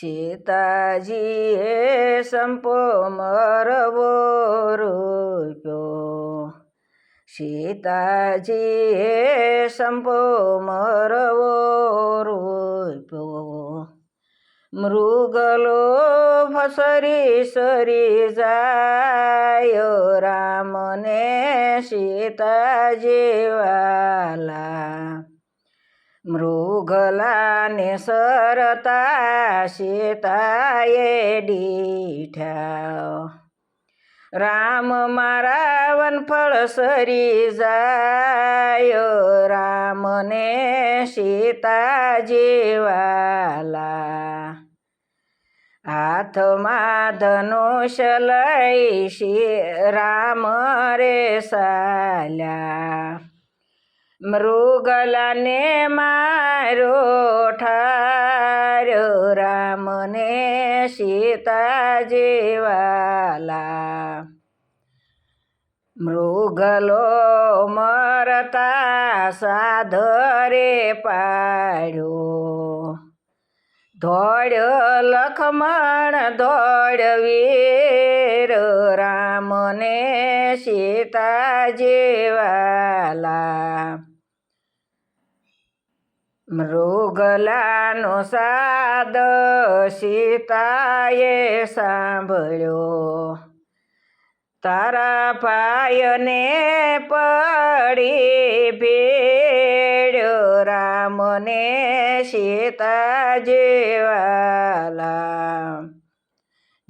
સીતાજીએ સંપો મરવો રૂપ્યો. સીતાજીએ સંપો મરવો રૂપ્યો. મૃગલો ફસરી સરી જાય, રામને સીતાજી વાલા મૃગલાને સરતા સીતાએ દીઠા રામ મારા વનફળ સરી જાય રામને સીતાજી વાલા હાથમાં ધનુષ લઈ શી રામ રે સાલ્યા મૃગલાને મારો ઠાર્યો, રામને સીતા જેવાલા મૃગલો મરતા સાધરે પાડ્યો. દોડ્યો લખમણ દોડવીર રામને સીતા વાલા મૃગલાનો સાદ સીતાએ સાંભળ્યો. તારા પાયને પડી ભેડ્યો રામને સીતા જેવાલા.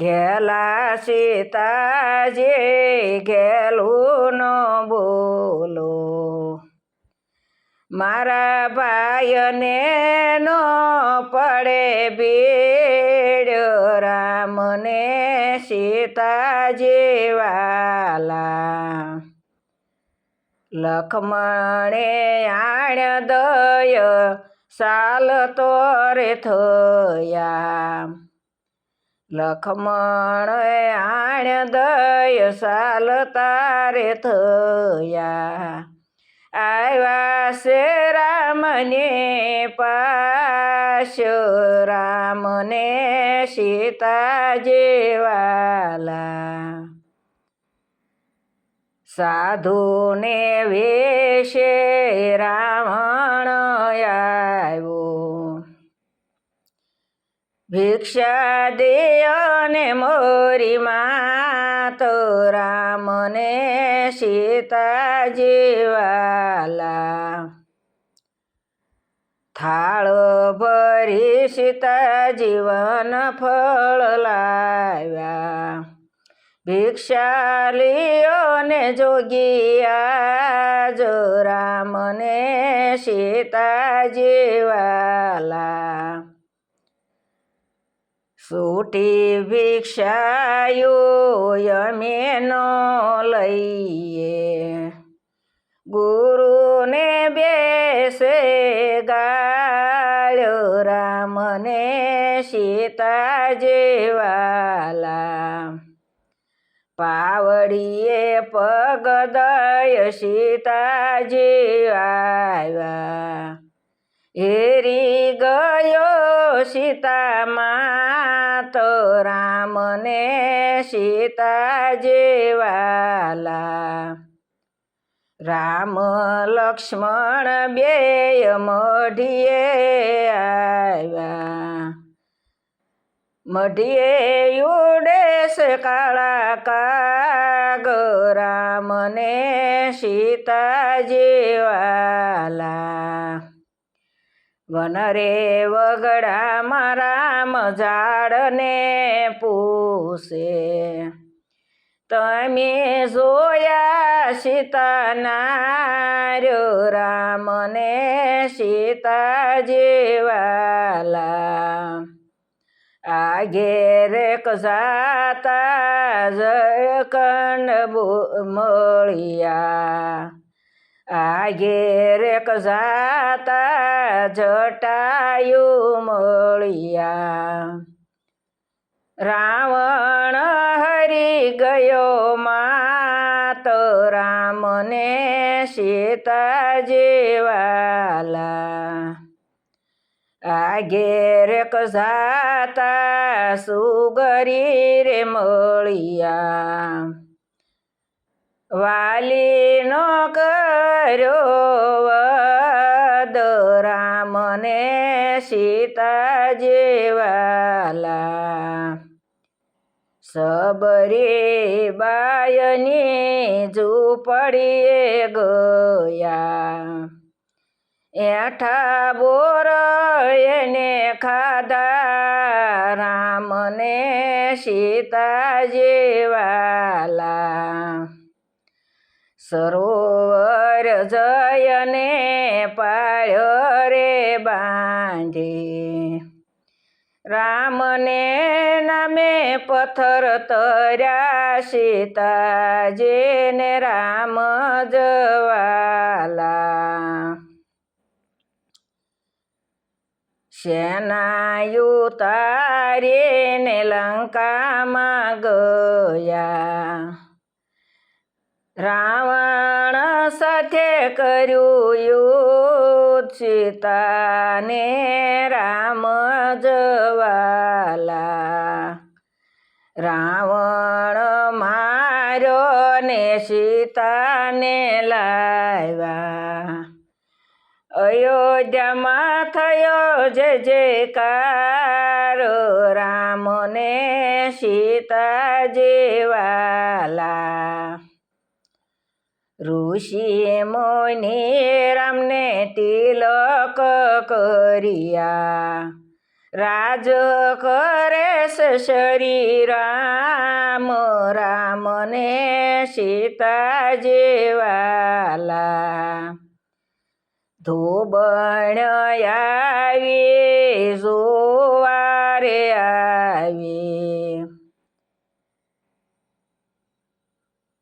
ઘેલા સીતાજી ઘેલું બોલો. મારા ભાઈને નો પડે ભીડ, રામને સીતા જેવાલા. લખમણે આણ દય, સાલ તોરે થયા. લખમણ આણ દય, સાલ તારે થયા. આવ્યા છે રામને પાશો રામને સીતા જેવાલા. સાધુને વેશે રાવણ આવ્યો. ભિક્ષા દેયોને મોરી માત રામને સીતા જીવાલા. થાળ ભરી સીતા જીવન ફળ લાવ્યા. ભિક્ષા લિયો ને જોગિયા જો રામને સીતા વાલા સૂટી ભિક્ષાયો અમે ન લઈએ. ગુરુને બેસે ગાળ્યો રામને સીતા જેવાલા. પાવડીએ પગ દય સીતાજી આવ્યા હેરી ગયો સીતામાં તો રામને સીતા જેવાલા. રામ લક્ષ્મણ બે મઢીએ આવ્યા. મઢીએ ઉડેશ કાળા કાગ, રામને સીતા વાલા વનરે વગડા મારા મઝાડને પૂસે. તમે જોયા સીતાના રામને સીતાજી વાલા આગે કસાતા કજાતા જળકંડ મળ્યા. આગે રે કજાતા જટાયું મળ્યા. રાવણ હરી ગયો માત, રામને સીતા જેવાલા. આગેર ઘેર કઝાતા સુગરી રે મળિયા. વાલીનો કર્યો વદ રામને સીતા જેવાલા. સબરી બાયની ઝૂંપડીએ ગયા. એઠા બોર એને ખાધા રામને સીતા જેવાલા. સરોવર જયને પાળ્યો રે બાંધી. રામને નામે પથ્થર તર્યા સીતાજીને રામ જવાલા. સેનાયુ તારીને લંકામાં ગયા. રાવણ સાથે કર્યું યુદ્ધ, સીતાને રામ જવાલા રાવણ માર્યો ને સીતાને લાવ્યા. અયોધ્યામાં થયો જે જયકાર રામને સીતા જેવાલા. ઋષિ મોની રામને તિલક કર્યા. રાજ કરે શ્રી રામ રામને સીતા જેવાલા. ધોબણ આવી જોવારે આવી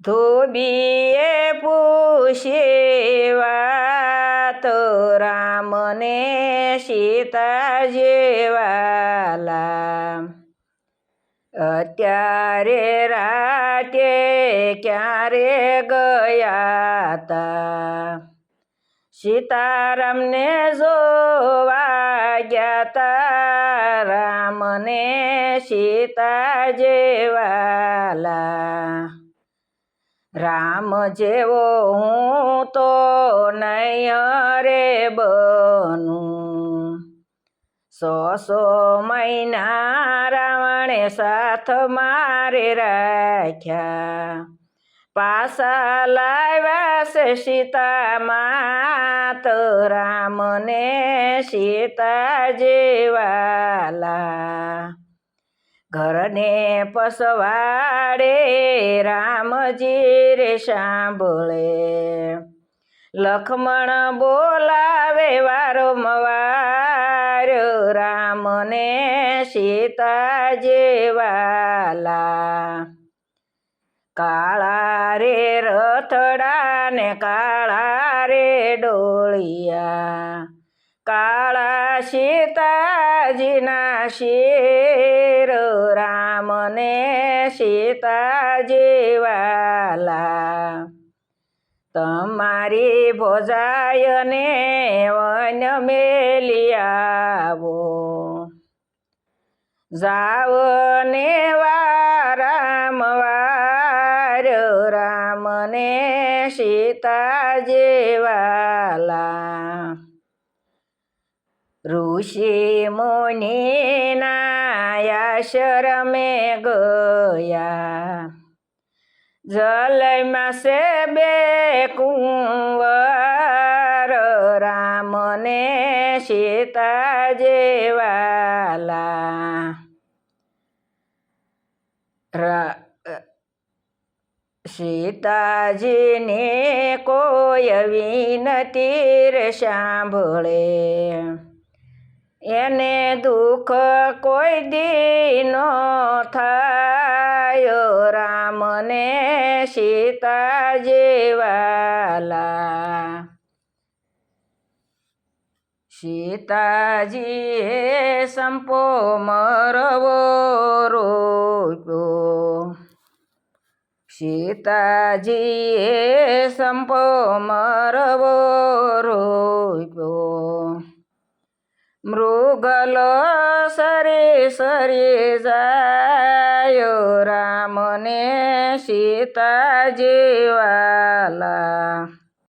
ધોબીએ પૂછે વાત, રામને સીતા જેવાલા. અત્યારે રાતે ક્યારે ગયા તા સીતારામને જોવા ગયા તા રામને સીતા જેવાલા. રામ જેવો હું તો નૈયરે રે બનું. સો સો મહિના રાવણે સાથ મારે રાખ્યા. પાસા લાવ્યા છે સીતા માત રામને સીતા જેવાલા. ઘરને પસવાડે રામજી રે સાંભળે. લખમણ બોલાવે વારંવાર, રામને સીતા જેવાલા કાળા રે રથડા ને કાળા રે ડોળિયા, કાળા સીતાજીના શેર રામને સીતા જેવાલા. તમારી ભોજાયને વન મેલિયાવો જાઓ ને વાર રામને સીતા જેવાલા. ઋષિ મુનિના આશ્રમે ગયા. જલયમાં સે બે કુંવર રામને સીતા જેવાલા. સીતાજીને કોઈ વિનતી સાંભળે. એને દુઃખ કોઈ દીનો થાય. રામને સીતા જેવાલા. સીતાજીએ સંપો મરવો રોપ્યો. સીતાજીએ સંપો મરવો રોપ્યો. મૃગલો સરી સરી જાય રામને સીતા જીવાલા.